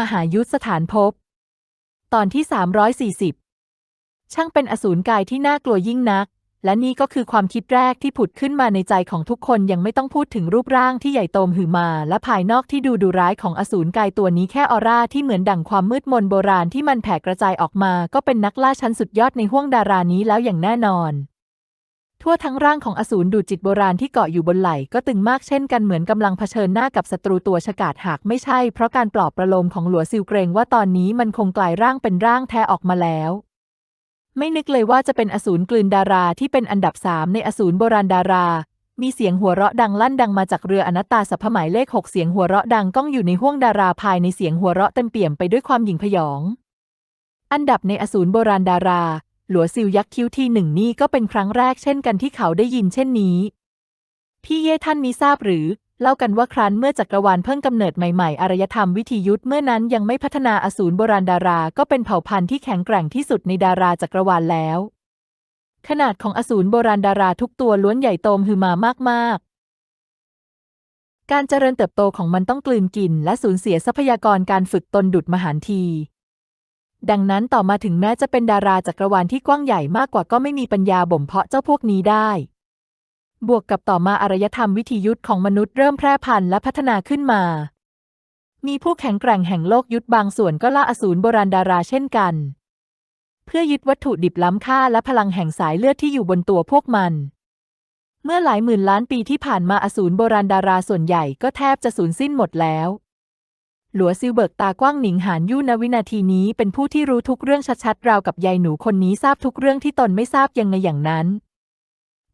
มหายุทธสถานภพตอนที่ 340 ช่างเป็นอสูรกายที่น่ากลัวยิ่งนัก และนี่ก็คือความคิดแรกที่ผุดขึ้นมาในใจของทุกคนยังไม่ต้องพูดถึงรูปร่างที่ใหญ่โตมหือมา และภายนอกที่ดูดุร้ายของอสูรกายตัวนี้แค่ออร่าที่เหมือนดั่งความมืดมนโบราณที่มันแผ่กระจายออกมา ก็เป็นนักล่าชั้นสุดยอดในห้วงดารานี้แล้วอย่างแน่นอน ทั่วทั้งร่างของอสูรดูดจิตโบราณที่เกาะอยู่บนไหล่ก็ตึงมากเช่นกันเหมือนกำลังเผชิญหน้ากับศัตรูตัวฉกาจหากไม่ใช่ เพราะการปลอบประโลมของหลัวซิลเกรงว่าตอนนี้มันคงกลายร่างเป็นร่างแท้ออกมาแล้ว ไม่นึกเลยว่าจะเป็นอสูรกลืนดาราที่เป็นอันดับสามในอสูรโบราณดารา มีเสียงหัวเราะดังลั่นดังมาจากเรืออนัตตาสัพพหมายเลขหกเสียงหัวเราะดังก้องอยู่ในห้วงดาราภายในเสียงหัวเราะเต็มเปี่ยมไปด้วยความหยิ่งพยอง อันดับในอสูรโบราณดารา หลัวซิลยักษ์คิ้วทีหนึ่งนี่ก็เป็นครั้งแรกเช่นกันที่เขาได้ยินเช่นนี้ พี่เย่ท่านนี้ทราบหรือ เล่ากันว่าครั้นเมื่อจักรวาลเพิ่งกำเนิดใหม่ๆ อารยธรรมวิธียุทธเมื่อนั้นยังไม่พัฒนาอสูรโบราณดารา ก็เป็นเผ่าพันธุ์ที่แข็งแกร่งที่สุดในดาราจักรวาลแล้ว ขนาดของอสูรโบราณดาราทุกตัวล้วนใหญ่โตมหือมามากๆการเจริญเติบโตของมันต้องกลืนกินและสูญเสียทรัพยากรการฝึกตนดุดมหารที ดังนั้นต่อมาถึงแม้จะเป็นดาราจักรวาลที่กว้างใหญ่มากกว่าก็ไม่มีปัญญาบ่มเพาะเจ้าพวกนี้ได้ บวกกับต่อมาอารยธรรมวิธียุทธของมนุษย์เริ่มแพร่พันธุ์และพัฒนาขึ้นมา มีผู้แข็งแกร่งแห่งโลกยุทธบางส่วนก็ล่าอสูรโบราณดาราเช่นกัน เพื่อยึดวัตถุดิบล้ำค่าและพลังแห่งสายเลือดที่อยู่บนตัวพวกมัน เมื่อหลายหมื่นล้านปีที่ผ่านมาอสูรโบราณดาราส่วนใหญ่ก็แทบจะสูญสิ้นหมดแล้ว หลัวซิลเบิกตากว้างหนิงหานยู่ณวินาทีนี้เป็นผู้ที่รู้ทุกเรื่องชัดๆ ราวกับยายหนูคนนี้ทราบทุกเรื่องที่ตนไม่ทราบยังไงอย่างนั้น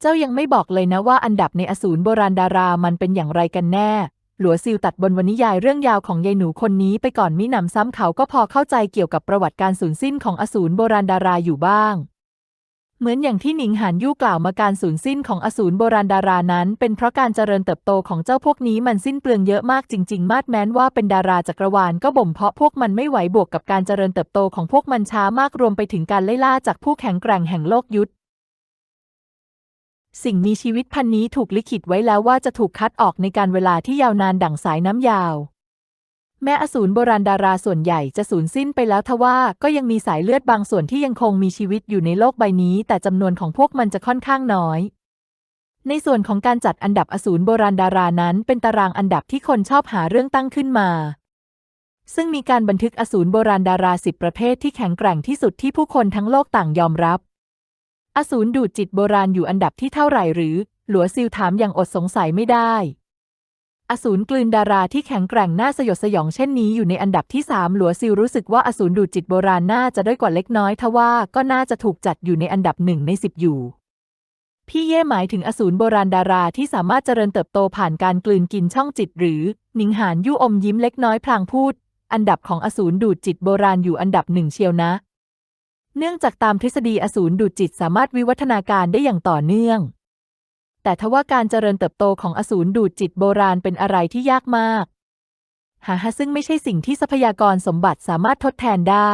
เจ้ายังไม่บอกเลยนะว่าอันดับในอสูรโบราณดารามันเป็นอย่างไรกันแน่ หลัวซิลตัดบนวนิยายเรื่องยาวของยายหนูคนนี้ไปก่อนมิหนำซ้ำเขาก็พอเข้าใจเกี่ยวกับประวัติการสูญสิ้นของอสูรโบราณดาราอยู่บ้าง เหมือนอย่างที่หนิงหานยู่กล่าวมาการสูญสิ้นของอสูรโบราณดารานั้น เป็นเพราะการเจริญเติบโตของเจ้าพวกนี้มันสิ้นเปลืองเยอะมากจริง ๆ มาดแม้นว่าเป็นดาราจักรวาลก็บ่มเพาะพวกมันไม่ไหวบวกกับการเจริญเติบโตของพวกมันช้ามากรวมไปถึงการไล่ล่าจากผู้แข็งแกร่งแห่งโลกยุทธสิ่งมีชีวิตพันนี้ถูกลิขิตไว้แล้วว่าจะถูกคัดออกในการเวลาที่ยาวนานดั่งสายน้ำยาว แม้อสูรโบราณดาราส่วนใหญ่จะสูญสิ้นไปแล้วทว่าก็ยังมีสายเลือดบางส่วนที่ยังคงมีชีวิตอยู่ในโลกใบนี้ แต่จำนวนของพวกมันจะค่อนข้างน้อย ในส่วนของการจัดอันดับอสูรโบราณดารานั้น เป็นตารางอันดับที่คนชอบหาเรื่องตั้งขึ้นมา ซึ่งมีการบันทึกอสูรโบราณดาราสิบประเภทที่แข็งแกร่งที่สุดที่ผู้คนทั้งโลกต่างยอมรับ อสูรดูดจิตโบราณอยู่อันดับที่เท่าไหร่หรือ หลัวซิลถามอย่างอดสงสัยไม่ได้ อสูรกลืนดาราที่แข็งแกร่งน่าสยดสยองเช่นนี้อยู่ในอันดับที่สามหลัวซิลรู้สึกว่าอสูรดูดจิตโบราณน่าจะด้อยกว่าเล็กน้อยทว่าก็น่าจะถูกจัดอยู่ในอันดับหนึ่งในสิบอยู่ พี่เย่หมายถึงอสูรโบราณดาราที่สามารถเจริญเติบโตผ่านการกลืนกินช่องจิตหรือหนิงหานยู่อมยิ้มเล็กน้อยพลางพูด อันดับของอสูรดูดจิตโบราณอยู่อันดับหนึ่งเชียวนะ เนื่องจากตามทฤษฎีอสูรดูดจิตสามารถวิวัฒนาการได้อย่างต่อเนื่อง แต่ทว่าการเจริญเติบโตของอสูรดูดจิตโบราณเป็นอะไรที่ยากมาก หาฮะซึ่งไม่ใช่สิ่งที่ทรัพยากรสมบัติสามารถทดแทนได้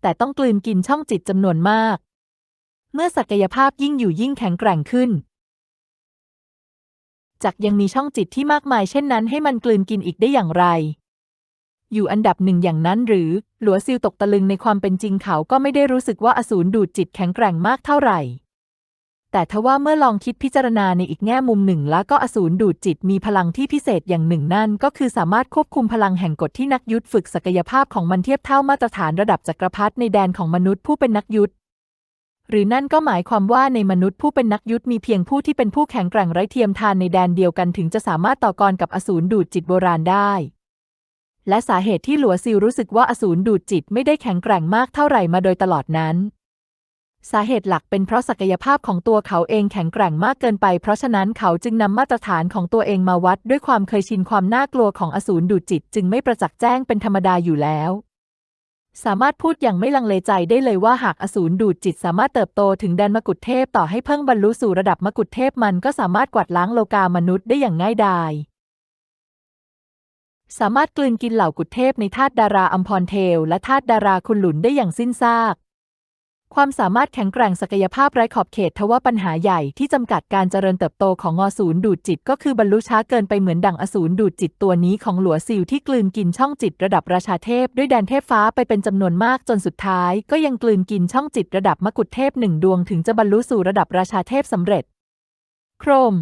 แต่ต้องกลืนกินช่องจิตจำนวนมาก เมื่อศักยภาพยิ่งอยู่ยิ่งแข็งแกร่งขึ้น จากยังมีช่องจิตที่มากมายเช่นนั้นให้มันกลืนกินอีกได้อย่างไร อยู่อันดับหนึ่งอย่างนั้นหรือ หลัวซิลตกตะลึงในความเป็นจริงเขาก็ไม่ได้รู้สึกว่าอสูรดูดจิตแข็งแกร่งมากเท่าไหร่ แต่ทว่าเมื่อลองคิดพิจารณาในอีกแง่มุมหนึ่ง แล้วก็อสูรดูดจิตมีพลังที่พิเศษอย่างหนึ่งนั่น ก็คือสามารถควบคุมพลังแห่งกฎที่นักยุทธฝึกศักยภาพของมันเทียบเท่ามาตรฐานระดับจักรพรรดิในแดนของมนุษย์ผู้เป็นนักยุทธหรือนั่นก็หมายความว่าในมนุษย์ผู้เป็นนักยุทธมีเพียงผู้ที่เป็นผู้แข็งแกร่งไร้เทียมทานในแดนเดียวกันถึงจะสามารถต่อกรกับอสูรดูดจิตโบราณได้และสาเหตุที่หลัวซิลรู้สึกว่าอสูรดูดจิตไม่ได้แข็งแกร่งมากเท่าไหร่มาโดยตลอดนั้น สาเหตุหลักเป็นเพราะศักยภาพของตัวเขาเองแข็งแกร่งมากเกินไป เพราะฉะนั้นเขาจึงนำมาตรฐานของตัวเองมาวัด ด้วยความเคยชินความน่ากลัวของอสูรดูดจิต จึงไม่ประจักษ์แจ้งเป็นธรรมดาอยู่แล้ว สามารถพูดอย่างไม่ลังเลใจได้เลยว่าหากอสูรดูดจิตสามารถเติบโตถึงแดนมกุฎเทพต่อให้เพิ่งบรรลุสู่ระดับมกุฎเทพมันก็สามารถกวาดล้างโลกามนุษย์ได้อย่างง่ายดายสามารถกลืนกินเหล่ากุฎเทพในธาตุดาราอัมพรเทวและธาตุดาราคุณหลุนได้อย่างสิ้นซาก ความสามารถแข็งแกร่งศักยภาพไร้ขอบเขตทว่าปัญหาใหญ่ที่จำกัดการเจริญเติบโตของอศูนย์ดูดจิตก็คือบรรลุช้าเกินไปเหมือนดั่งอสูรดูดจิตตัวนี้ของหลัวซิลที่กลืนกินช่องจิตระดับราชาเทพ ด้วยแดนเทพฟ้าไปเป็นจำนวนมากจนสุดท้าย ก็ยังกลืนกินช่องจิตระดับมกุฎเทพหนึ่งดวงถึงจะบรรลุสู่ระดับราชาเทพสำเร็จ โครม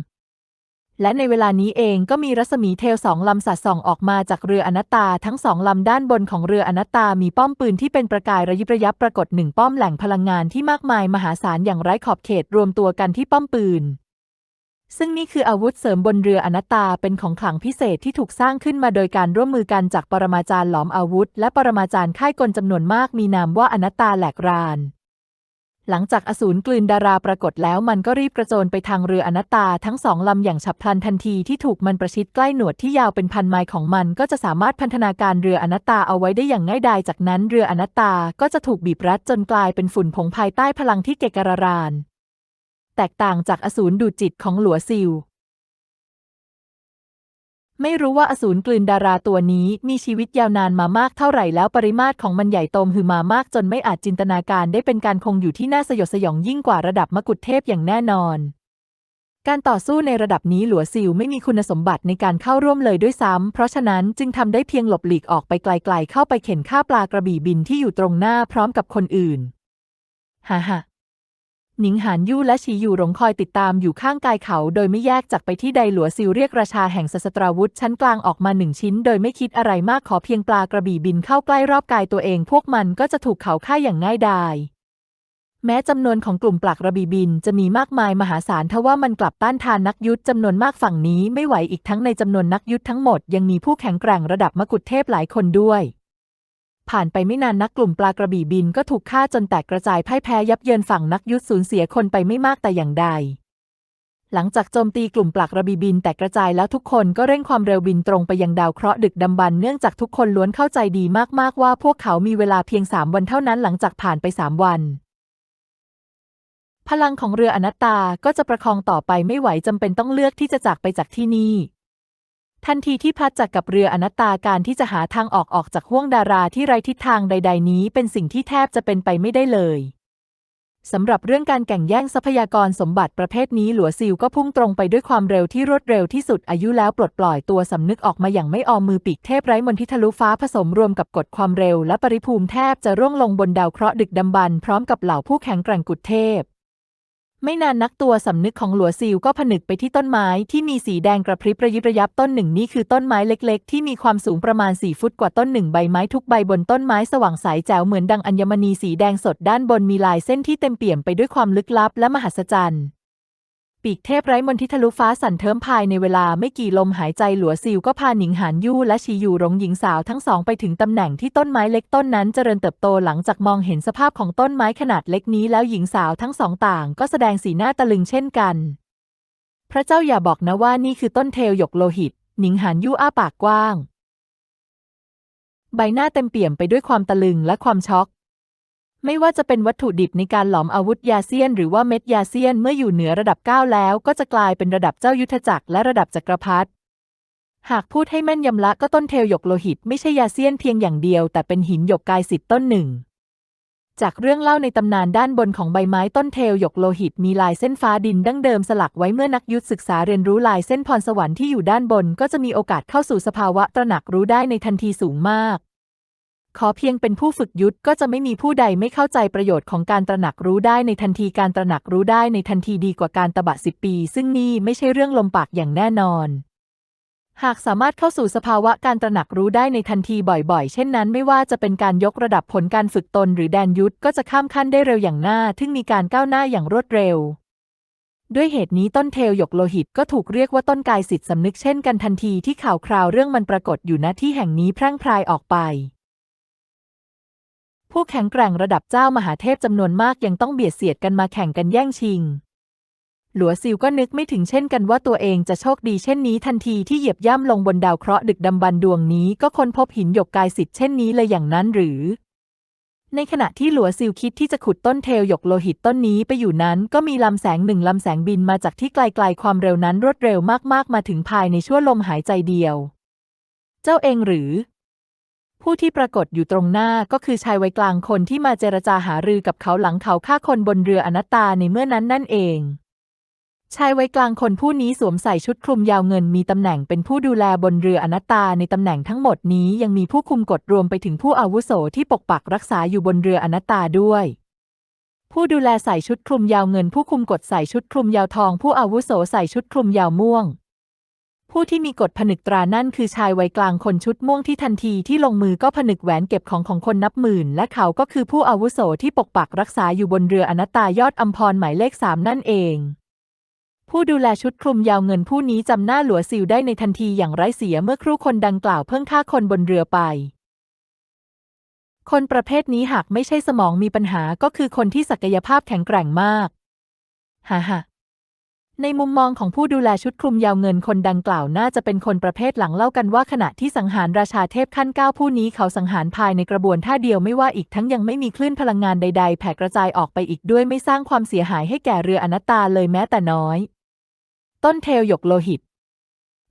และในเวลานี้เองก็มีรัศมีเทลสองลำสัดส่องออกมาจากเรืออนัตตา ทั้งสองลำด้านบนของเรืออนัตตา มีป้อมปืนที่เป็นประกายระยิบระยับปรากฏหนึ่งป้อมแหล่งพลังงานที่มากมายมหาศาลอย่างไร้ขอบเขตรวมตัวกันที่ป้อมปืน ซึ่งนี่คืออาวุธเสริมบนเรืออนัตตาเป็นของขลังพิเศษที่ถูกสร้างขึ้นมาโดยการร่วมมือกันจากปรมาจารย์หลอมอาวุธ และปรมาจารย์ค่ายกลจำนวนมากมีนามว่าอนัตตาแหลกราน หลังจากอสูรกลืนดาราปรากฏแล้วมันก็รีบกระโจนไปทางเรืออนัตตาทั้งสองลำอย่างฉับพลันทันทีที่ถูกมันประชิดใกล้หนวดที่ยาวเป็นพันไมล์ของมันก็จะสามารถพันธนาการเรืออนัตตาเอาไว้ได้อย่างง่ายดายจากนั้นเรืออนัตตาก็จะถูกบีบรัดจนกลายเป็นฝุ่นผงภายใต้พลังที่เกกระราน แตกต่างจากอสูรดูดจิตของหลัวซิล ไม่รู้ว่าอสูรกลืนดาราตัวนี้มีชีวิตยาวนานมามากเท่าไหร่แล้วปริมาตรของมันใหญ่โตมหือมามากจนไม่อาจจินตนาการได้เป็นการคงอยู่ที่น่าสยดสยองยิ่งกว่าระดับมกุฎเทพอย่างแน่นอน การต่อสู้ในระดับนี้หลัวซิลไม่มีคุณสมบัติในการเข้าร่วมเลยด้วยซ้ำ เพราะฉะนั้นจึงทำได้เพียงหลบหลีกออกไปไกล ๆ เข้าไปเข็นฆ่าปลากระบี่บินที่อยู่ตรงหน้าพร้อมกับคนอื่น ฮ่าฮ่า หนิงหานยู่และฉีอยู่หลงคอยติดตามอยู่ข้างกายเขาโดยไม่แยกจากไปที่ใดหลัวซิลเรียกราชาแห่งสสตราวุธชั้นกลางออกมาหนึ่งชิ้น โดยไม่คิดอะไรมากขอเพียงปลากระบี่บินเข้าใกล้รอบกายตัวเอง พวกมันก็จะถูกเขาฆ่าอย่างง่ายดายแม้จำนวนของกลุ่มปลักระบีบินจะมีมากมายมหาศาลทว่ามันกลับต้านทานนักยุทธจำนวนมากฝั่งนี้ไม่ไหวอีกทั้งในจำนวนนักยุทธทั้งหมดยังมีผู้แข็งแกร่งระดับมกุฎเทพหลายคนด้วย ผ่านไปไม่นานนักกลุ่มปลากระบี่บินก็ถูกฆ่าจนแตกกระจายพ่ายแพ้ยับเยินฝั่งนักยุทธสูญเสียคนไปไม่มากแต่อย่างใด หลังจากโจมตีกลุ่มปลักระบีบินแตกกระจายแล้วทุกคนก็เร่งความเร็วบินตรงไปยังดาวเคราะห์ดึกดำบรรเนื่องจากทุกคนล้วนเข้าใจดีมากๆว่าพวกเขามีเวลาเพียงสามวันเท่านั้นหลังจากผ่านไปสามวันพลังของเรืออนัตตาก็จะประคองต่อไปไม่ไหวจำเป็นต้องเลือกที่จะจากไปจากที่นี่ ทันทีที่พัดจากกับเรืออนัตตาการที่จะหาทางออกออกจากห้วงดาราที่ไร้ทิศทางใด ๆ นี้เป็นสิ่งที่แทบจะเป็นไปไม่ได้เลยสำหรับเรื่องการแข่งแย่งทรัพยากรสมบัติประเภทนี้หลัวซิลก็พุ่งตรงไปด้วยความเร็วที่รวดเร็วที่สุดอายุแล้วปลดปล่อยตัวสำนึกออกมาอย่างไม่ออมมือปีกเทพไร้มนทิทะลุฟ้าผสมรวมกับกฎความเร็วและปริภูมิแทบจะร่วงลงบนดาวเคราะห์ดึกดำบรรพ์พร้อมกับเหล่าผู้แข็งแกร่งกุดเทพ ไม่นานนักตัวสำนึกของหลัวซิลก็ผนึกไปที่ต้นไม้ที่มีสีแดงกระพริบระยิบระยับต้นหนึ่งนี่คือต้นไม้เล็ก ๆ ที่มีความสูงประมาณ 4 ฟุตกว่าต้นหนึ่งใบไม้ทุกใบบนต้นไม้สว่างใสแจ๋วเหมือนดังอัญมณีสีแดงสดด้านบนมีลายเส้นที่เต็มเปี่ยมไปด้วยความลึกลับและมหัศจรรย์ ปีกเทพไร้มนทิทะลุฟ้าสั่นเทิมภายในเวลาไม่กี่ลมหายใจหลัวซิลก็พาหนิงหานยู่และชีอยู่หลงหญิงสาวทั้งสองไปถึงตำแหน่งที่ต้นไม้เล็กต้นนั้นเจริญเติบโตหลังจากมองเห็นสภาพของต้นไม้ขนาดเล็กนี้แล้วหญิงสาวทั้งสองต่างก็แสดงสีหน้าตะลึงเช่นกัน พระเจ้าอย่าบอกนะว่านี่คือต้นเทลหยกโลหิต หนิงหานยู่อ้าปากกว้าง ใบหน้าเต็มเปี่ยมไปด้วยความตะลึงและความช็อก ไม่ว่าจะเป็นวัตถุดิบในการหลอมอาวุธยาเซียน หรือว่าเม็ดยาเซียนเมื่ออยู่เหนือระดับ 9 แล้ว ก็จะกลายเป็นระดับเจ้ายุทธจักรและระดับจักรพรรดิหากพูดให้แม่นยำละก็ต้นเทลหยกโลหิตไม่ใช่ยาเซียนเพียงอย่างเดียว แต่เป็นหินหยกกายสิทธิ์ต้นหนึ่ง จากเรื่องเล่าในตำนานด้านบนของใบไม้ต้นเทลหยกโลหิตมีลายเส้นฟ้าดินดั้งเดิมสลักไว้เมื่อนักยุทธศึกษาเรียนรู้ลายเส้นพรสวรรค์ที่อยู่ด้านบน ก็จะมีโอกาสเข้าสู่สภาวะตระหนักรู้ได้ในทันทีสูงมาก ขอเพียงเป็นผู้ฝึกยุทธก็จะไม่มีผู้ใดไม่เข้าใจประโยชน์ของการตระหนักรู้ได้ในทันทีการตระหนักรู้ได้ในทันทีดีกว่าการตบะสิบปี ซึ่งนี่ไม่ใช่เรื่องลมปากอย่างแน่นอน หากสามารถเข้าสู่สภาวะการตระหนักรู้ได้ในทันทีบ่อยๆ เช่นนั้น ไม่ว่าจะเป็นการยกระดับผลการฝึกตนหรือแดนยุทธก็จะข้ามขั้นได้เร็วอย่างน่าทึ่งมีการก้าวหน้าอย่างรวดเร็วด้วยเหตุนี้ต้นเทลหยกโลหิตก็ถูกเรียกว่าต้นกายสิทธิ์สำนึกเช่นกันทันทีที่ข่าวคราวเรื่องมันปรากฏอยู่ณที่แห่งนี้พรั่งพรายออกไป ผู้แข็งแกร่งระดับเจ้ามหาเทพจำนวนมากยังต้องเบียดเสียดกันมาแข่งกันแย่งชิง หลัวซิวก็นึกไม่ถึงเช่นกันว่าตัวเองจะโชคดีเช่นนี้ทันทีที่เหยียบย่ำลงบนดาวเคราะห์ดึกดำบรรดวงนี้ก็ค้นพบหินหยกกายสิทธิ์เช่นนี้เลยอย่างนั้นหรือ ในขณะที่หลัวซิวคิดที่จะขุดต้นเทลหยกโลหิตต้นนี้ไปอยู่นั้น ก็มีลำแสงหนึ่งลำแสงบินมาจากที่ไกลๆความเร็วนั้นรวดเร็วมากๆ มาถึงภายในชั่วลมหายใจเดียว เจ้าเองหรือ ผู้ที่ปรากฏอยู่ตรงหน้าก็คือชายวัยกลางคนที่มาเจรจาหารือกับเขาหลังเขาฆ่าคนบนเรืออนัตตาในเมื่อนั้นนั่นเอง ชายวัยกลางคนผู้นี้สวมใส่ชุดคลุมยาวเงินมีตำแหน่งเป็นผู้ดูแลบนเรืออนัตตาในตำแหน่งทั้งหมดนี้ยังมีผู้คุมกฎรวมไปถึงผู้อาวุโสที่ปกปักรักษาอยู่บนเรืออนัตตาด้วยผู้ดูแลใส่ชุดคลุมยาวเงินผู้คุมกฎใส่ชุดคลุมยาวทอง ผู้อาวุโสใส่ชุดคลุมยาวม่วง ผู้ที่มีกฎผนึกตรานั่นคือชายวัยกลางคนชุดม่วงที่ทันทีที่ลงมือก็ผนึกแหวนเก็บของของคนนับหมื่น และเขาก็คือผู้อาวุโสที่ปกปักรักษาอยู่บนเรืออนัตตายอดอัมพรหมายเลขสามนั่นเอง ผู้ดูแลชุดคลุมยาวเงินผู้นี้จำหน้าหลัวซิวได้ในทันทีอย่างไร้เสียเมื่อครู่คนดังกล่าวเพิ่งฆ่าคนบนเรือไป คนประเภทนี้หากไม่ใช่สมองมีปัญหาก็คือคนที่ศักยภาพแข็งแกร่งมากฮ่าฮ่า ในมุมมองของผู้ดูแลชุดคลุมยาวเงินคนดังกล่าวน่าจะเป็นคนประเภทหลังเล่ากันว่าขณะที่สังหารราชาเทพขั้นเก้าผู้นี้เขาสังหารภายในกระบวนท่าเดียวไม่ว่าอีกทั้งยังไม่มีคลื่นพลังงานใด ๆ แผ่กระจายออกไปอีกด้วยไม่สร้างความเสียหายให้แก่เรืออนัตตาเลยแม้แต่น้อย ต้นเทลหยกโลหิต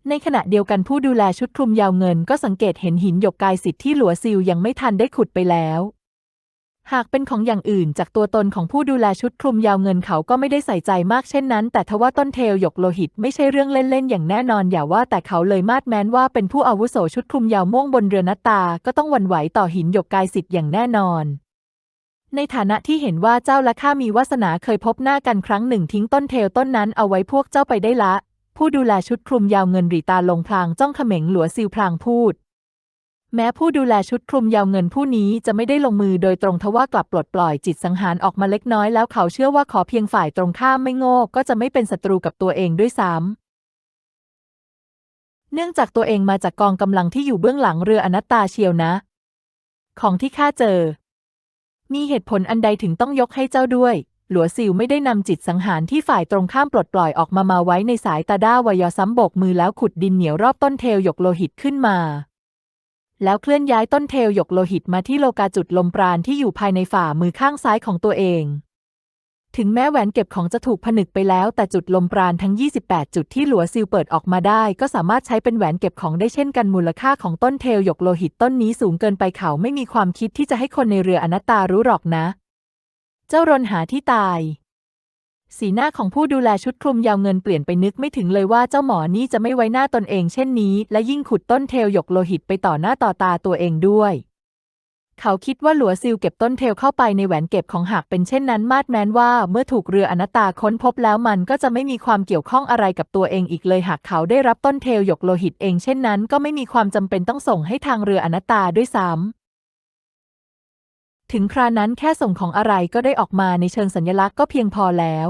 ในขณะเดียวกันผู้ดูแลชุดคลุมยาวเงินก็สังเกตเห็นหินหยกกายสิทธิ์ที่หลัวซิลยังไม่ทันได้ขุดไปแล้ว หากเป็นของอย่างอื่นจากตัวตนของผู้ดูแลชุดคลุมยาวเงินเขาก็ไม่ได้ใส่ใจมากเช่นนั้น แต่ทว่าต้นเทลหยกโลหิตไม่ใช่เรื่องเล่นๆอย่างแน่นอนอย่าว่าแต่เขาเลยมาดแม้นว่าเป็นผู้อาวุโสชุดคลุมยาวม่วงบนเรือนัตตา ก็ต้องหวั่นไหวต่อหินหยกกายสิทธิ์อย่างแน่นอน ในฐานะที่เห็นว่าเจ้าและข้ามีวาสนาเคยพบหน้ากันครั้งหนึ่งทิ้งต้นเทลต้นนั้นเอาไว้พวกเจ้าไปได้ละ ผู้ดูแลชุดคลุมยาวเงินหรีตาลงพลางจ้องเขม็งหลัวซิวพลางพูด แม้ผู้ดูแลชุดคลุมยาวเงินผู้นี้จะไม่ได้ลงมือโดยตรงทว่ากลับปลดปล่อยจิตสังหารออกมาเล็กน้อยแล้วเขาเชื่อว่าขอเพียงฝ่ายตรงข้ามไม่โง่ก็จะไม่เป็นศัตรูกับตัวเองด้วยซ้ำเนื่องจากตัวเองมาจากกองกำลังที่อยู่เบื้องหลังเรืออนัตตาเชียวนะ ของที่ข้าเจอ มีเหตุผลอันใดถึงต้องยกให้เจ้าด้วย หลัวซิวไม่ได้นำจิตสังหารที่ฝ่ายตรงข้ามปลดปล่อยออกมามาไว้ในสายตาด้าวายอซ้ำโบกมือแล้วขุดดินเหนียวรอบต้นเทลหยกโลหิตขึ้นมา แล้วเคลื่อนย้ายต้นเทลหยกโลหิตมาที่โลกาจุดลมปราณที่อยู่ภายในฝ่ามือข้างซ้ายของตัวเอง ถึงแม้แหวนเก็บของจะถูกผนึกไปแล้ว แต่จุดลมปราณทั้ง 28 จุดที่หลัวซิลเปิดออกมาได้ ก็สามารถใช้เป็นแหวนเก็บของได้เช่นกันมูลค่าของต้นเทลหยกโลหิตต้นนี้สูงเกินไปเขาไม่มีความคิดที่จะให้คนในเรืออนัตตารู้หรอกนะ เจ้ารนหาที่ตาย สีหน้าของผู้ดูแลชุดคลุมยาวเงินเปลี่ยนไปนึกไม่ถึงเลยว่าเจ้าหมอนี่จะไม่ไว้หน้าตนเองเช่นนี้ และยิ่งขุดต้นเทลหยกโลหิตไปต่อหน้าต่อตาตัวเองด้วย เขาคิดว่าหลัวซิลเก็บต้นเทลเข้าไปในแหวนเก็บของหากเป็นเช่นนั้นมาดแม้นว่าเมื่อถูกเรืออนัตตาค้นพบแล้วมันก็จะไม่มีความเกี่ยวข้องอะไรกับตัวเองอีกเลยหากเขาได้รับต้นเทลหยกโลหิตเองเช่นนั้น ก็ไม่มีความจำเป็นต้องส่งให้ทางเรืออนัตตาด้วยซ้ำ ถึงครานั้นแค่ส่งของอะไรก็ได้ออกมาในเชิงสัญลักษณ์ก็เพียงพอแล้ว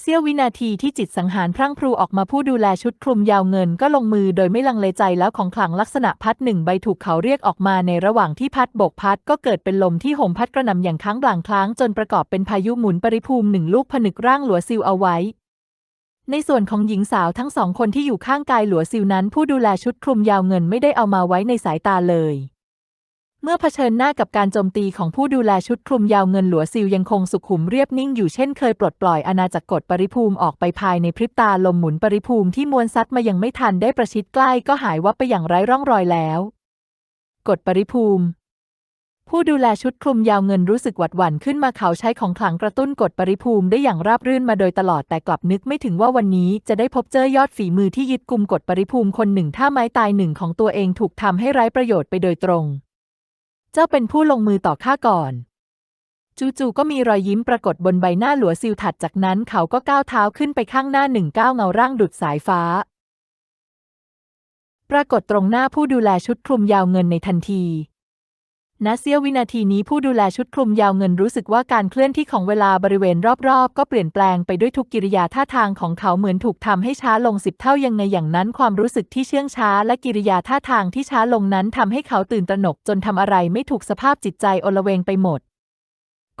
เสี้ยววินาทีที่จิตสังหารพรั่งพรูออกมาผู้ดูแลชุดคลุมยาวเงินก็ลงมือโดยไม่ลังเลใจแล้วของขลังลักษณะพัดหนึ่งใบถูกเขาเรียกออกมาในระหว่างที่พัดบกพัดก็เกิดเป็นลมที่โหมพัดกระหน่ำอย่างค้างบลางคล้างจนประกอบเป็นพายุหมุนปริภูมิหนึ่งลูกผนึกร่างหลัวซิลเอาไว้ในส่วนของหญิงสาวทั้งสองคนที่อยู่ข้างกายหลัวซิลนั้น ผู้ดูแลชุดคลุมยาวเงินไม่ได้เอามาไว้ในสายตาเลย เมื่อเผชิญหน้ากับการโจมตีของผู้ดูแลชุดคลุมยาวเงินหลัวซิลยังคงสุขุมเรียบนิ่งอยู่เช่นเคยปลดปล่อยอาณาจักรกฎปริภูมิออกไปภายในพริบตาลมหมุนปริภูมิที่มวลซัดมายังไม่ทันได้ประชิดใกล้ก็หายวับไปอย่างไร้ร่องรอยแล้วกฎปริภูมิ ผู้ดูแลชุดคลุมยาวเงินรู้สึกหวัดหวั่นขึ้นมาเขาใช้ของขลังกระตุ้นกฎปริภูมิได้อย่างราบรื่นมาโดยตลอดแต่กลับนึกไม่ถึงว่าวันนี้จะได้พบเจอยอดฝีมือที่ยึดกุมกฎปริภูมิคนหนึ่งถ้าไม้ตายหนึ่งของตัวเองถูกทำให้ไร้ประโยชน์ไปโดยตรง เจ้าเป็นผู้ลงมือต่อข้าก่อน จู่ๆก็มีรอยยิ้มปรากฏบนใบหน้าหลัวซิลถัดจากนั้นเขาก็ก้าวเท้าขึ้นไปข้างหน้าหนึ่งก้าวเงาร่างดุดสายฟ้า ปรากฏตรงหน้าผู้ดูแลชุดคลุมยาวเงินในทันที ณเสี้ยววินาทีนี้ผู้ดูแลชุดคลุมยาวเงินรู้สึกว่าการเคลื่อนที่ของเวลาบริเวณรอบๆ ก็เปลี่ยนแปลงไปด้วยทุกกิริยาท่าทางของเขาเหมือนถูกทำให้ช้าลงสิบเท่ายังไงอย่างนั้น ความรู้สึกที่เชื่องช้า และกิริยาท่าทางที่ช้าลงนั้นทำให้เขาตื่นตระหนกจนทำอะไรไม่ถูกสภาพจิตใจโอลเวงไปหมด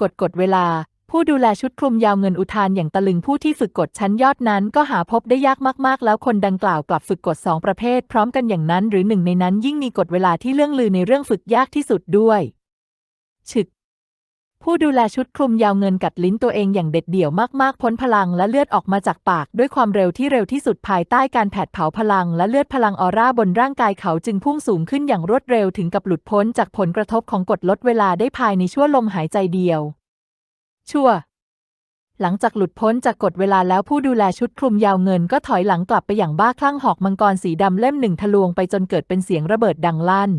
กดกดเวลา ผู้ดูแลชุดคลุมยาวเงินอุทานอย่างตะลึงผู้ที่ฝึกกฎชั้นยอดนั้นก็หาพบได้ยากมากๆ แล้วคนดังกล่าวกลับฝึกกฎสองประเภท พร้อมกันอย่างนั้น หรือหนึ่งในนั้นยิ่งมีกฎเวลาที่เรื่องลือในเรื่องฝึกยากที่สุดด้วยฉึก ผู้ดูแลชุดคลุมยาวเงินกัดลิ้นตัวเองอย่างเด็ดเดี่ยวมากๆ พ้นพลังและเลือดออกมาจากปากด้วยความเร็วที่เร็วที่สุดภายใต้การแผดเผาพลังและเลือดพลังออร่าบนร่างกายเขาจึงพุ่งสูงขึ้นอย่างรวดเร็วถึงกับหลุดพ้นจากผลกระทบของกฎลดเวลาได้ภายในชั่วลมหายใจเดียว ชั่ว หลังจากหลุดพ้นจากกฎเวลาแล้วผู้ดูแลชุดคลุมยาวเงินก็ถอยหลังกลับไปอย่างบ้าคลั่งหอกมังกรสีดำเล่มหนึ่งทะลวงไปจนเกิดเป็นเสียงระเบิดดังลั่น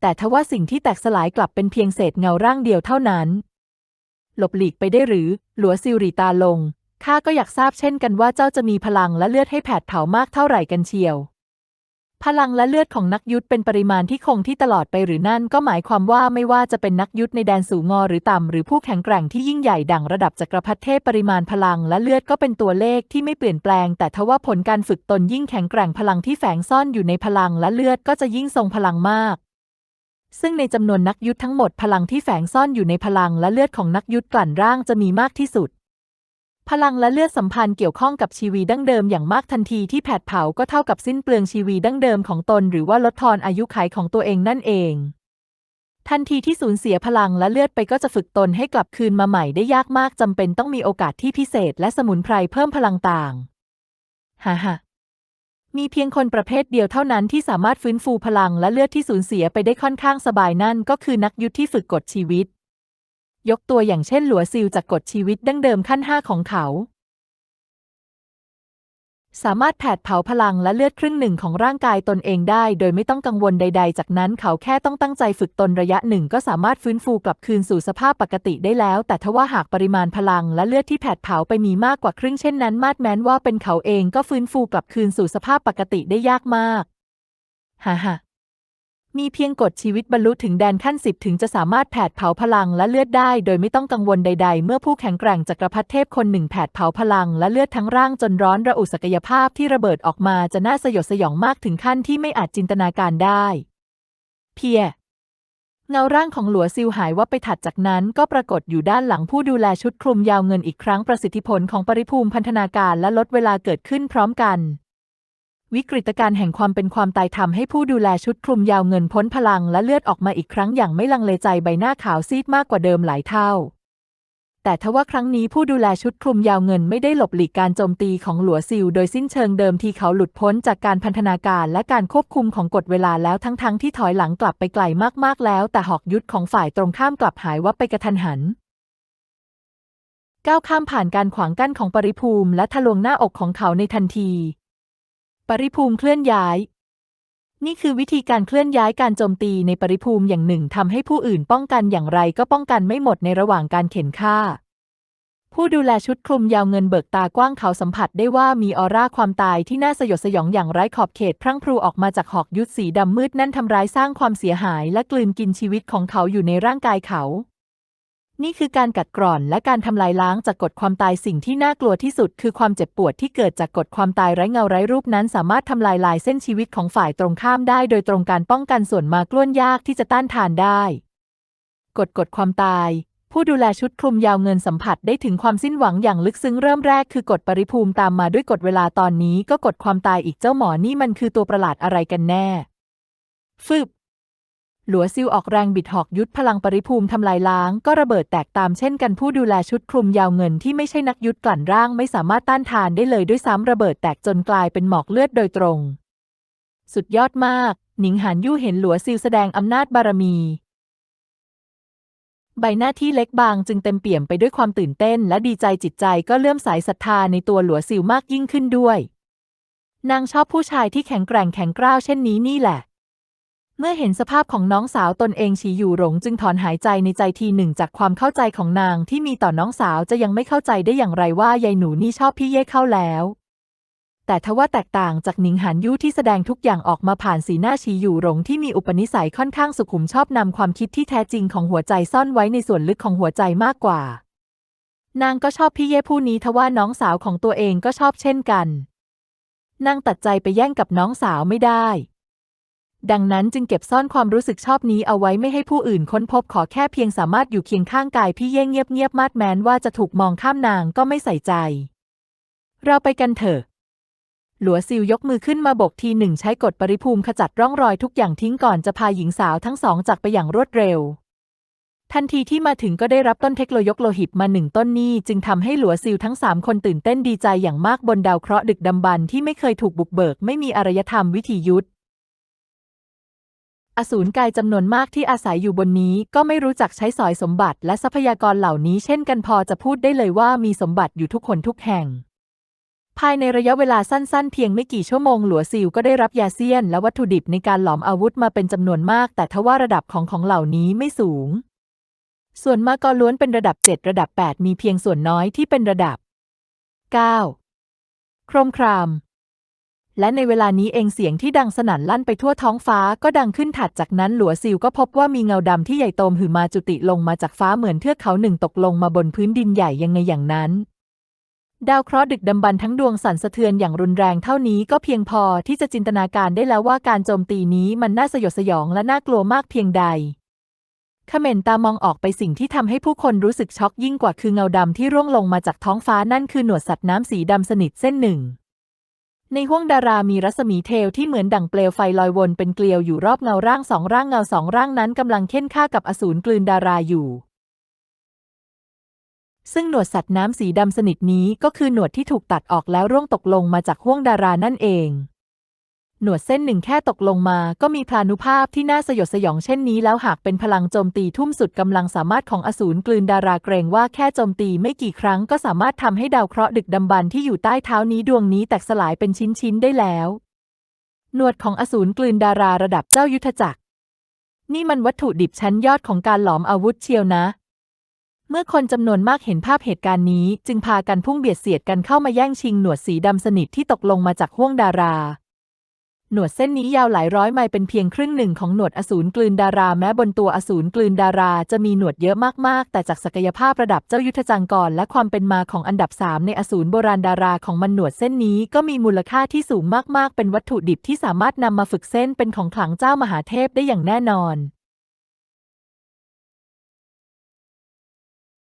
แต่ทว่าสิ่งที่แตกสลายกลับเป็นเพียงเศษเงาร่างเดียวเท่านั้น หลบหลีกไปได้หรือ หลัวซิรีตาลงข้าก็อยากทราบเช่นกันว่าเจ้าจะมีพลังและเลือดให้แผดเผามากเท่าไหร่กันเชียว พลังและเลือดของนักยุทธเป็นปริมาณที่คงที่ตลอดไปหรือนั่นก็หมายความว่าไม่ว่าจะเป็นนักยุทธในแดนสูงงอหรือต่ำหรือผู้แข็งแกร่งที่ยิ่งใหญ่ดังระดับจักรพรรดิเทพปริมาณพลังและเลือดก็เป็นตัวเลขที่ไม่เปลี่ยนแปลง แต่ทว่าผลการฝึกตนยิ่งแข็งแกร่งพลังที่แฝงซ่อนอยู่ในพลังและเลือดก็จะยิ่งทรงพลังมากซึ่งในจำนวนนักยุทธทั้งหมดพลังที่แฝงซ่อนอยู่ในพลังและเลือดของนักยุทธกลั่นร่างจะมีมากที่สุด พลังและเลือดสัมพันธ์เกี่ยวข้องกับชีวีดั้งเดิมอย่างมากทันทีที่แผดเผาก็เท่ากับสิ้นเปลืองชีวีดั้งเดิมของตน หรือว่าลดทอนอายุขัยของตัวเองนั่นเอง ทันทีที่สูญเสียพลังและเลือดไปก็จะฝึกตนให้กลับคืนมาใหม่ได้ยากมากจำเป็นต้องมีโอกาสที่พิเศษ และสมุนไพรเพิ่มพลังต่างฮ่าฮ่ามีเพียงคนประเภทเดียวเท่านั้นที่สามารถฟื้นฟูพลังและเลือดที่สูญเสียไปได้ค่อนข้างสบายนั่นก็คือนักยุทธที่ฝึกกฎชีวิต ยกตัวอย่างเช่นหลัวซิลจากกฎชีวิตดั้งเดิมขั้นห้าของเขา สามารถแผดเผาพลังและเลือดครึ่งหนึ่งของร่างกายตนเองได้ โดยไม่ต้องกังวลใด ๆ จากนั้นเขาแค่ต้องตั้งใจฝึกตนระยะหนึ่งก็สามารถฟื้นฟูกลับคืนสู่สภาพปกติได้แล้ว แต่ทว่าหากปริมาณพลังและเลือดที่แผดเผาไปมีมากกว่าครึ่งเช่นนั้น มาดแม้นว่าเป็นเขาเองก็ฟื้นฟูกลับคืนสู่สภาพปกติได้ยากมากฮ่าฮ่า มีเพียงกฎชีวิตบรรลุถึงแดนขั้นสิบถึงจะสามารถแผดเผาพลังและเลือดได้ โดยไม่ต้องกังวลใด ๆ เมื่อผู้แข็งแกร่งจักรพรรดิเทพคนหนึ่งแผดเผาพลังและเลือดทั้งร่างจนร้อนระอุศักยภาพที่ระเบิดออกมาจะน่าสยดสยองมากถึงขั้นที่ไม่อาจจินตนาการได้ เพียเงาร่างของหลัวซิวหายว่าไปถัดจากนั้นก็ปรากฏอยู่ด้านหลังผู้ดูแลชุดคลุมยาวเงินอีกครั้งประสิทธิผลของปริภูมิพันธนาการและลดเวลาเกิดขึ้นพร้อมกัน วิกฤตการณ์แห่งความเป็นความตายทำให้ผู้ดูแลชุดคลุมยาวเงินพ้นพลังและเลือดออกมาอีกครั้งอย่างไม่ลังเลใจใบหน้าขาวซีดมากกว่าเดิมหลายเท่า แต่ทว่าครั้งนี้ผู้ดูแลชุดคลุมยาวเงินไม่ได้หลบหลีกการโจมตีของหลัวซิลโดยสิ้นเชิงเดิมทีเขาหลุดพ้นจากการพันธนาการและการควบคุมของกฎเวลาแล้วทั้งๆทที่ถอยหลังกลับไปไกลมากๆแล้ว แต่หอกยุทธของฝ่ายตรงข้ามกลับหายวับไปกระทันหันก้าวข้ามผ่านการขวางกั้นของปริภูมิและทะลวงหน้าอกของเขาในทันที ปริภูมิเคลื่อนย้าย นี่คือวิธีการเคลื่อนย้ายการโจมตีในปริภูมิอย่างหนึ่งทำให้ผู้อื่นป้องกันอย่างไรก็ป้องกันไม่หมดในระหว่างการเข็นฆ่า ผู้ดูแลชุดคลุมยาวเงินเบิกตากว้างเขาสัมผัสได้ว่ามีออร่าความตายที่น่าสยดสยองอย่างไร้ขอบเขตพรั่งพรูออกมาจากหอกยุทธสีดำมืดนั่นทำร้ายสร้างความเสียหายและกลืนกินชีวิตของเขาอยู่ในร่างกายเขา นี่คือการกัดกร่อนและการทำลายล้างจากกฎความตายสิ่งที่น่ากลัวที่สุด คือความเจ็บปวดที่เกิดจากกฎความตายไร้เงาไร้รูปนั้น สามารถทำลายลายเส้นชีวิตของฝ่ายตรงข้ามได้ โดยตรงการป้องกันส่วนมากล้วนยากที่จะต้านทานได้กฎกฎความตาย ผู้ดูแลชุดคลุมยาวเงินสัมผัสได้ถึงความสิ้นหวังอย่างลึกซึ้งเริ่มแรกคือกฎปริภูมิตามมาด้วยกฎเวลาตอนนี้ก็กฎความตายอีกเจ้าหมอนี่มันคือตัวประหลาดอะไรกันแน่ฟึบ หลัวซิวออกแรงบิดหอกยุทธพลังปริภูมิทำลายล้าง ก็ระเบิดแตกตามเช่นกันผู้ดูแลชุดคลุมยาวเงินที่ไม่ใช่นักยุทธกลั่นร่างไม่สามารถต้านทานได้เลยด้วยซ้ำระเบิดแตกจนกลายเป็นหมอกเลือดโดยตรง สุดยอดมาก หนิงหานยู่เห็นหลัวซิวแสดงอำนาจบารมี ใบหน้าที่เล็กบางจึงเต็มเปี่ยมไปด้วยความตื่นเต้น และดีใจจิตใจก็เลื่อมใสศรัทธาในตัวหลัวซิวมากยิ่งขึ้นด้วย นางชอบผู้ชายที่แข็งแกร่งแข็งกร้าวเช่นนี้นี่แหละ เมื่อเห็นสภาพของน้องสาวตนเองฉีอยู่หลงจึงถอนหายใจในใจทีหนึ่งจากความเข้าใจของนางที่มีต่อน้องสาวจะยังไม่เข้าใจได้อย่างไรว่ายายหนูนี่ชอบพี่เย่เข้าแล้ว แต่ทว่าแตกต่างจากหนิงหันยู่ที่แสดงทุกอย่างออกมาผ่านสีหน้าฉีอยู่หลงที่มีอุปนิสัยค่อนข้างสุขุมชอบนำความคิดที่แท้จริงของหัวใจซ่อนไว้ในส่วนลึกของหัวใจมากกว่า นางก็ชอบพี่เย่ผู้นี้ทว่าน้องสาวของตัวเองก็ชอบเช่นกัน นางตัดใจไปแย่งกับน้องสาวไม่ได้ ดังนั้นจึงเก็บซ่อนความรู้สึกชอบนี้เอาไว้ไม่ให้ผู้อื่นค้นพบขอแค่เพียงสามารถอยู่เคียงข้างกายพี่เย่เงียบเงียบๆมาดแม้นว่าจะถูกมองข้ามนางก็ไม่ใส่ใจ เราไปกันเถอะ หลัวซิวยกมือขึ้นมาโบกทีหนึ่งใช้กฎปริภูมิขจัดร่องรอยทุกอย่างทิ้งก่อนจะพาหญิงสาวทั้งสองจากไปอย่างรวดเร็ว ทันทีที่มาถึงก็ได้รับต้นเทคโลยกโลหิตมาหนึ่งต้นนี้จึงทำให้หลัวซิลทั้งสามคนตื่นเต้นดีใจอย่างมากบนดาวเคราะห์ดึกดำบรรที่ไม่เคยถูกบุกเบิกไม่มีอารยธรรมวิธียุทธ อสูรกายจำนวนมากที่อาศัยอยู่บนนี้ ก็ไม่รู้จักใช้สอยสมบัติและทรัพยากรเหล่านี้เช่นกันพอจะพูดได้เลยว่ามีสมบัติอยู่ทุกคนทุกแห่ง ภายในระยะเวลาสั้นๆ เพียงไม่กี่ชั่วโมงหลัวซิลก็ได้รับยาเซียน และวัตถุดิบในการหลอมอาวุธมาเป็นจำนวนมาก แต่ทว่าระดับของของเหล่านี้ไม่สูง ส่วนมากก็ล้วนเป็นระดับ 7 ระดับ 8 มีเพียงส่วนน้อยที่เป็นระดับ 9 โครมคราม และในเวลานี้เองเสียงที่ดังสนั่นลั่นไปทั่วท้องฟ้าก็ดังขึ้นถัดจากนั้นหลัวซิลก็พบว่ามีเงาดำที่ใหญ่โตมหือมาจุติลงมาจากฟ้าเหมือนเทือกเขาหนึ่งตกลงมาบนพื้นดินใหญ่ยังไงอย่างนั้นดาวเคราะห์ดึกดำบรรทั้งดวงสั่นสะเทือนอย่างรุนแรงเท่านี้ก็เพียงพอที่จะจินตนาการได้แล้วว่าการโจมตีนี้มันน่าสยดสยองและน่ากลัวมากเพียงใดเขม่นตามองออกไปสิ่งที่ทำให้ผู้คนรู้สึกช็อกยิ่งกว่าคือเงาดำที่ร่วงลงมาจากท้องฟ้านั่นคือหนวดสัตว์น้ำสีดำสนิทเส้นหนึ่ง ในห้วงดารามีรัศมีเทลที่เหมือนดั่งเปลวไฟลอยวนเป็นเกลียวอยู่รอบเงาร่างสองร่างเงาสองร่างนั้นกำลังเค้นฆ่ากับอสูรกลืนดาราอยู่ ซึ่งหนวดสัตว์น้ำสีดำสนิทนี้ก็คือหนวดที่ถูกตัดออกแล้วร่วงตกลงมาจากห้วงดารานั่นเอง หนวดเส้นหนึ่งแค่ตกลงมา ก็มีพลานุภาพที่น่าสยดสยองเช่นนี้ แล้วหากเป็นพลังโจมตีทุ่มสุดกำลังสามารถของอสูรกลืนดาราเกรงว่าแค่โจมตีไม่กี่ครั้งก็สามารถทำให้ดาวเคราะห์ดึกดำบรรที่อยู่ใต้เท้านี้ดวงนี้แตกสลายเป็นชิ้นๆได้แล้ว หนวดของอสูรกลืนดาราระดับเจ้ายุทธจักร นี่มันวัตถุดิบชั้นยอดของการหลอมอาวุธเชียวนะเมื่อคนจำนวนมากเห็นภาพเหตุการณ์นี้ จึงพากันพุ่งเบียดเสียดกันเข้ามาแย่งชิงหนวดสีดำสนิทที่ตกลงมาจากห้วงดารา หนวดเส้นนี้ยาวหลายร้อยไมล์เป็นเพียงครึ่งหนึ่งของหนวดอสูรกลืนดารา แม้บนตัวอสูรกลืนดาราจะมีหนวดเยอะมากๆ แต่จากศักยภาพระดับเจ้ายุทธจังกรและความเป็นมาของอันดับสามในอสูรโบราณดาราของมันหนวดเส้นนี้ก็มีมูลค่าที่สูงมากๆ เป็นวัตถุดิบที่สามารถนำมาฝึกเส้นเป็นของขลังเจ้ามหาเทพได้อย่างแน่นอน